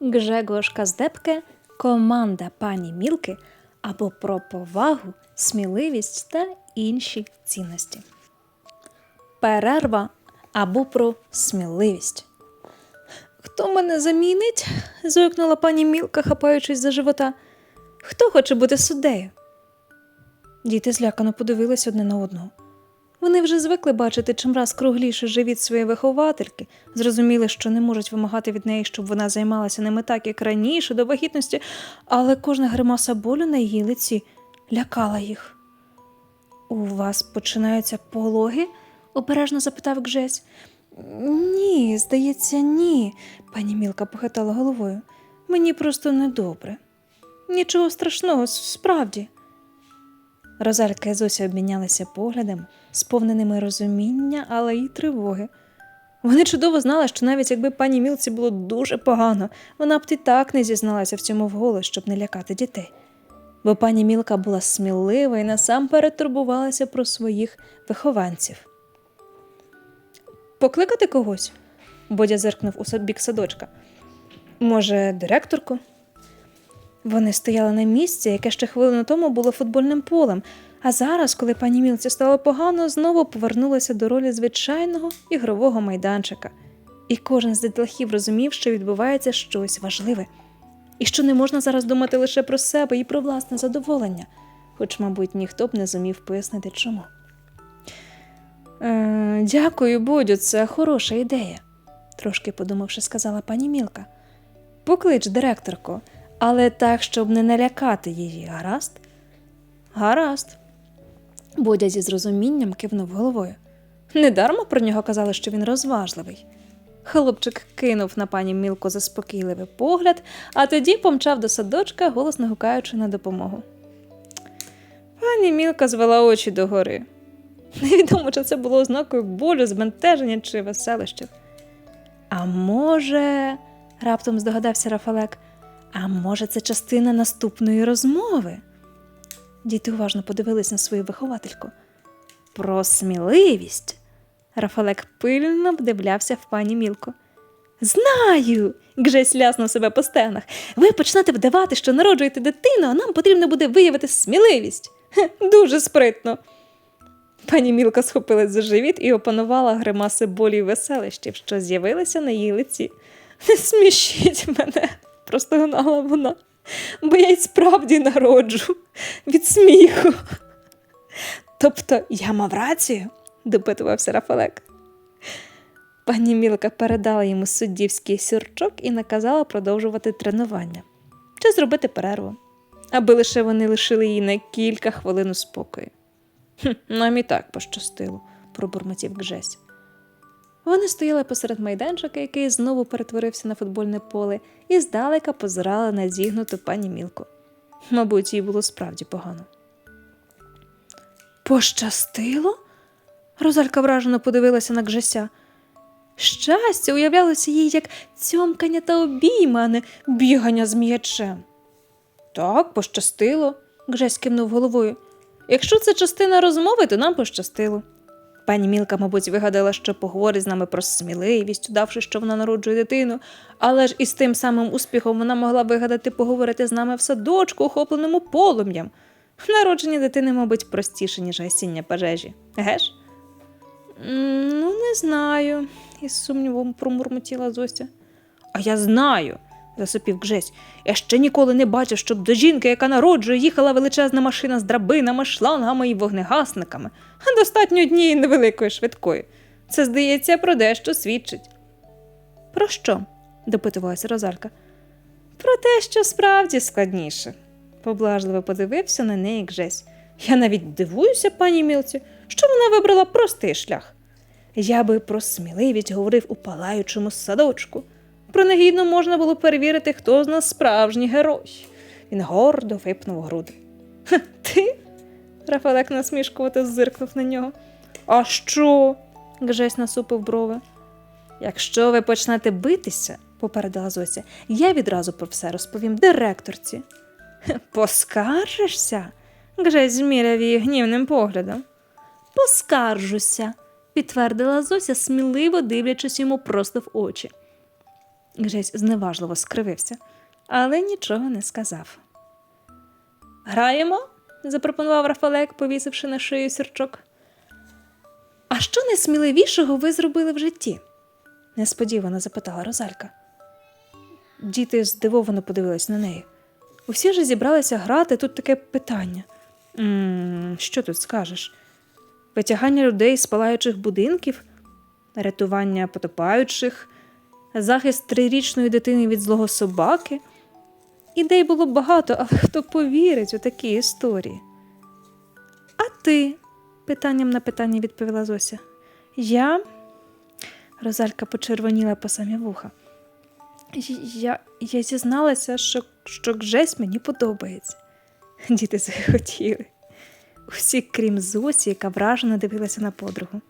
Гжегош Каздепке команда пані Мілки або про повагу, сміливість та інші цінності. Перерва або про сміливість. Хто мене замінить? зойкнула пані Мілка, хапаючись за живота. Хто хоче бути суддею? Діти злякано подивились одне на одного. Вони вже звикли бачити чимраз кругліший живіт своєї виховательки, зрозуміли, що не можуть вимагати від неї, щоб вона займалася ними так, як раніше, до вагітності, але кожна гримаса болю на її лиці лякала їх. У вас починаються пологи? обережно запитав Гжесь. Ні, здається, ні, пані Мілка похитала головою. Мені просто недобре. Нічого страшного, справді. Розалька і Зося обмінялися поглядами, сповненими розуміння, але й тривоги. Вони чудово знали, що навіть якби пані Мілці було дуже погано, вона б і так не зізналася в цьому вголос, щоб не лякати дітей. Бо пані Мілка була смілива і насамперед турбувалася про своїх вихованців. Покликати когось? Бодя зиркнув у бік садочка. Може, директорку? Вони стояли на місці, яке ще хвилину тому було футбольним полем, а зараз, коли пані Мілці стало погано, знову повернулася до ролі звичайного ігрового майданчика. І кожен з дітлахів розумів, що відбувається щось важливе, і що не можна зараз думати лише про себе і про власне задоволення, хоч, мабуть, ніхто б не зумів пояснити чому. Е, дякую, Бодю, це хороша ідея, трошки подумавши, сказала пані Мілка. Поклич директорку, але так, щоб не налякати її, гаразд? Гаразд. Бодя зі зрозумінням кивнув головою. Недарма про нього казали, що він розважливий. Хлопчик кинув на пані Мілку заспокійливий погляд, а тоді помчав до садочка, голосно гукаючи на допомогу. Пані Мілка звела очі догори. Невідомо, чи це було ознакою болю, збентеження чи веселищів. А може, раптом здогадався Рафалек, а може, це частина наступної розмови? Діти уважно подивились на свою виховательку. Про сміливість. Рафалек пильно вдивлявся в пані Мілку. Знаю. Гжесь ляснув себе по стегнах. Ви почнете вдавати, що народжуєте дитину, а нам потрібно буде виявити сміливість. Хе, дуже спритно. Пані Мілка схопилась за живіт і опанувала гримаси болі й веселищів, що з'явилися на її лиці. Не смішіть мене, простогнала вона, бо я й справді народжу від сміху. Тобто я мав рацію, допитувався Рафалек. Пані Мілка передала йому суддівський сюрчок і наказала продовжувати тренування чи зробити перерву, аби лише вони лишили її на кілька хвилин спокою. Хм, нам і так пощастило, пробурмотів Гжесь. Вони стояли посеред майданчика, який знову перетворився на футбольне поле, і здалека позирали на зігнуту пані Мілку. Мабуть, їй було справді погано. Пощастило? Розалька вражено подивилася на Гжеся. Щастя уявлялося їй як цьомкання та обійма, а не бігання з м'ячем. Так, пощастило, Гжесь кивнув головою. Якщо це частина розмови, то нам пощастило. Пані Мілка, мабуть, вигадала, що поговорить з нами про сміливість, удавши, що вона народжує дитину, але ж із тим самим успіхом вона могла вигадати поговорити з нами в садочку, охопленому полум'ям. Народження дитини, мабуть, простіше, ніж гасіння пожежі. Геш? «М, Ну, не знаю, із сумнівом промурмотіла Зося. А я знаю, засопів Гжесь. Я ще ніколи не бачив, щоб до жінки, яка народжує, їхала величезна машина з драбинами, шлангами і вогнегасниками, а достатньо однієї невеликої швидкої. Це, здається, про дещо свідчить. Про що? допитувалася Розалька. Про те, що справді складніше. Поблажливо подивився на неї Гжесь. Я навіть дивуюся, пані Мілці, що вона вибрала простий шлях. Я би про сміливість говорив у палаючому садочку. Принагідно можна було перевірити, хто з нас справжній герой. Він гордо випнув груди. «Хе, Ти? Рафалек насмішкувато зиркнув на нього. А що? Гжесь насупив брови. Якщо ви почнете битися, попередила Зося, я відразу про все розповім директорці. Поскаржишся? Гжесь зміряв її гнівним поглядом. Поскаржуся, підтвердила Зося, сміливо дивлячись йому просто в очі. Гжесь зневажливо скривився, але нічого не сказав. Граємо? запропонував Рафалек, повісивши на шию сірчок. А що найсміливішого ви зробили в житті? несподівано запитала Розалька. Діти здивовано подивились на неї. Усі ж зібралися грати, тут таке питання. м що тут скажеш? Витягання людей з палаючих будинків, рятування потопаючих, захист трирічної дитини від злого собаки. Ідей було багато, але хто повірить у такі історії? А ти? питанням на питання відповіла Зося. Я. Розалька почервоніла по самі вуха. Я, я зізналася, що, що Гжесь мені подобається. Діти захотіли. Усі, крім Зосі, яка вражено дивилася на подругу.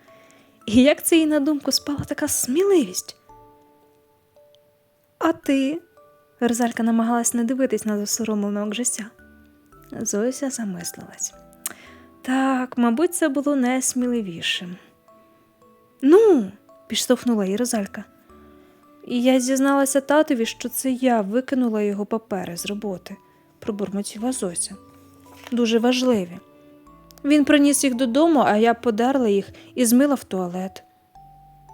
І як це їй на думку спала така сміливість? А ти? Розалька намагалась не дивитись на засоромленого Гжеся. Зося замислилась. Так, мабуть, це було найсміливішим. Ну, підштовхнула її Розалька. І я зізналася татові, що це я викинула його папери з роботи, пробурмотіла Зося. Дуже важливі. Він приніс їх додому, а я подерла їх і змила в туалет.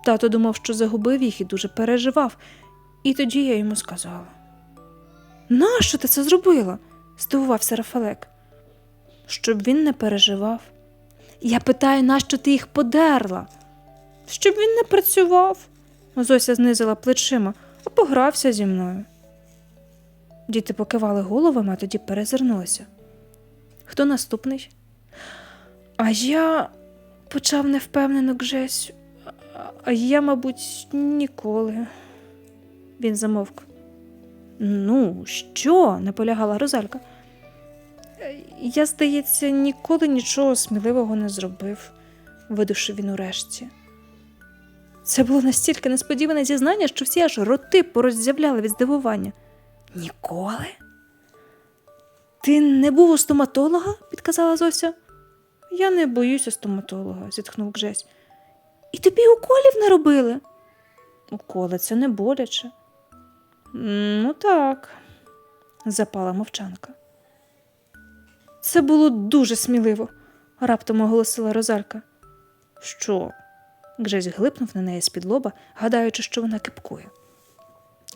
Тато думав, що загубив їх і дуже переживав, і тоді я йому сказала. Нащо ти це зробила? здивувався Рафалек. Щоб він не переживав. Я питаю, нащо ти їх подерла? Щоб він не працював. Зося знизила плечима, а погрався зі мною. Діти покивали головами, а тоді перезирнулися. Хто наступний? А я почав невпевнено Гжесь, а я, мабуть, ніколи. Він замовк. Ну, що? наполягала Розалька. «Е, Я, здається, ніколи нічого сміливого не зробив, видушив він урешті. Це було настільки несподіване зізнання, що всі аж роти пороззявляли від здивування. Ніколи? Ти не був у стоматолога? підказала Зося. Я не боюся стоматолога, зітхнув Гжесь. І тобі уколів не робили? Уколи це не боляче. «М, Ну так, запала мовчанка. Це було дуже сміливо, раптом оголосила Розалька. Що? Гжесь глипнув на неї з-під лоба, гадаючи, що вона кипкує.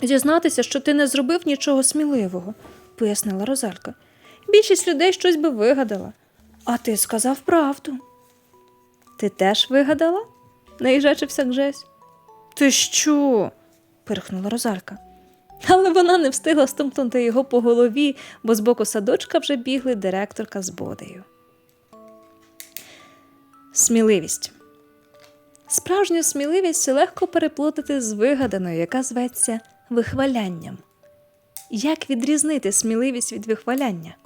Зізнатися, що ти не зробив нічого сміливого, пояснила Розалька. Більшість людей щось би вигадала. А ти сказав правду. Ти теж вигадала? наїжачився Гжесь. Ти що? пирхнула Розалька. Але вона не встигла стукнути його по голові, бо з боку садочка вже бігли директорка з бодею. Сміливість. Справжню сміливість легко переплутати з вигаданою, яка зветься вихвалянням. Як відрізнити сміливість від вихваляння?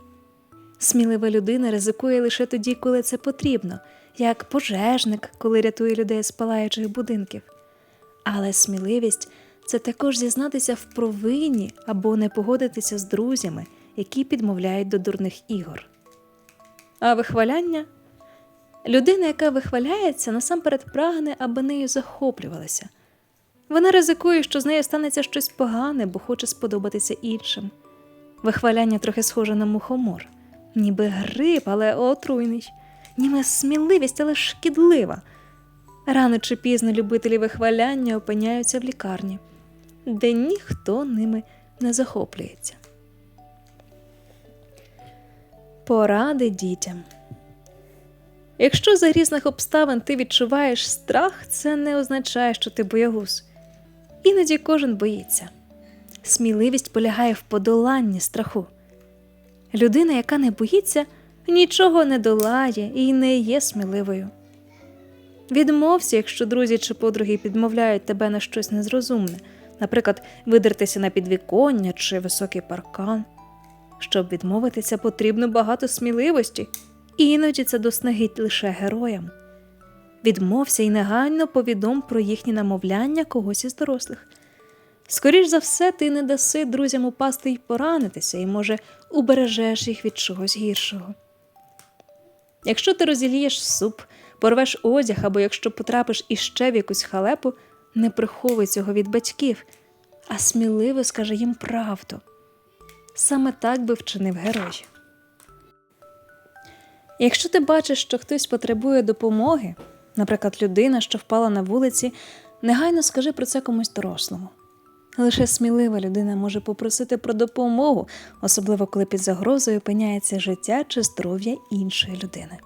Смілива людина ризикує лише тоді, коли це потрібно, як пожежник, коли рятує людей з палаючих будинків. Але сміливість це також зізнатися в провині або не погодитися з друзями, які підмовляють до дурних ігор. А вихваляння людина, яка вихваляється, насамперед прагне, аби нею захоплювалися. Вона ризикує, що з нею станеться щось погане, бо хоче сподобатися іншим. Вихваляння трохи схоже на мухомор, ніби гриб, але отруйний, ніби сміливість, але шкідлива. Рано чи пізно любителі вихваляння опиняються в лікарні, де ніхто ними не захоплюється. Поради дітям. Якщо за різних обставин ти відчуваєш страх, це не означає, що ти боягуз. Іноді кожен боїться. Сміливість полягає в подоланні страху. Людина, яка не боїться, нічого не долає і не є сміливою. Відмовся, якщо друзі чи подруги підмовляють тебе на щось незрозумне, наприклад, видертися на підвіконня чи високий паркан. Щоб відмовитися, потрібно багато сміливості, і іноді це до снаги лише героям. Відмовся і негайно повідом про їхні намовляння когось із дорослих. Скоріш за все, ти не даси друзям упасти й поранитися, і, може, убережеш їх від чогось гіршого. Якщо ти розілієш суп, порвеш одяг або якщо потрапиш іще в якусь халепу, не приховуй цього від батьків, а сміливо скаже їм правду. Саме так би вчинив герой. Якщо ти бачиш, що хтось потребує допомоги, наприклад, людина, що впала на вулиці, негайно скажи про це комусь дорослому. Лише смілива людина може попросити про допомогу, особливо коли під загрозою опиняється життя чи здоров'я іншої людини.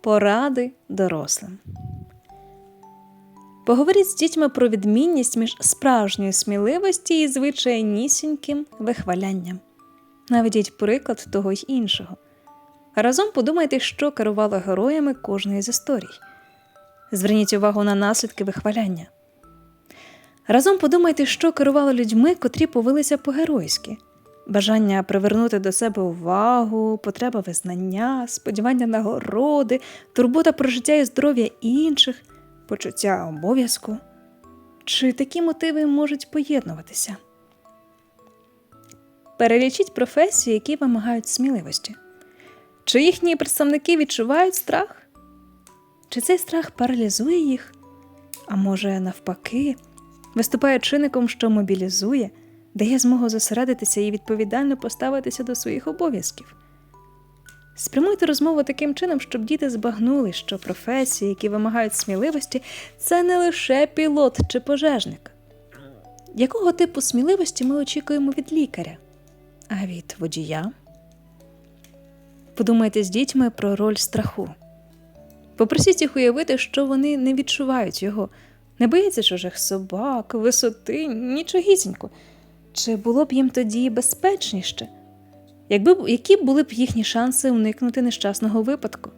Поради дорослим. Поговоріть з дітьми про відмінність між справжньою сміливості і звичайнісіньким вихвалянням. Наведіть приклад того й іншого. Разом подумайте, що керувало героями кожної з історій. Зверніть увагу на наслідки вихваляння. Разом подумайте, що керувало людьми, котрі повелися по-геройськи. Бажання привернути до себе увагу, потреба визнання, сподівання нагороди, турбота про життя і здоров'я інших, почуття обов'язку. Чи такі мотиви можуть поєднуватися? Перелічіть професії, які вимагають сміливості. Чи їхні представники відчувають страх? Чи цей страх паралізує їх? А може, навпаки, виступає чинником, що мобілізує, дає змогу зосередитися і відповідально поставитися до своїх обов'язків? Спрямуйте розмову таким чином, щоб діти збагнули, що професії, які вимагають сміливості, це не лише пілот чи пожежник. Якого типу сміливості ми очікуємо від лікаря? А від водія? Подумайте з дітьми про роль страху. Попросіть їх уявити, що вони не відчувають його, не бояться чужих собак, висоти, нічогісінько. Чи було б їм тоді безпечніше? Якби які були б їхні шанси уникнути нещасного випадку?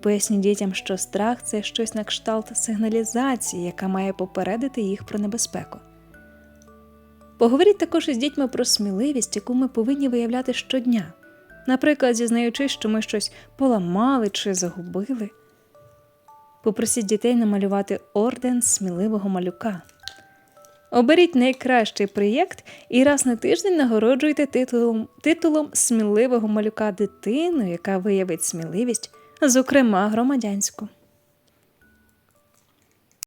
Поясніть дітям, що страх це щось на кшталт сигналізації, яка має попередити їх про небезпеку. Поговоріть також із дітьми про сміливість, яку ми повинні виявляти щодня, наприклад, зізнаючись, що ми щось поламали чи загубили. Попросіть дітей намалювати орден сміливого малюка. Оберіть найкращий проєкт і раз на тиждень нагороджуйте титулом, титулом сміливого малюка дитину, яка виявить сміливість, зокрема громадянську.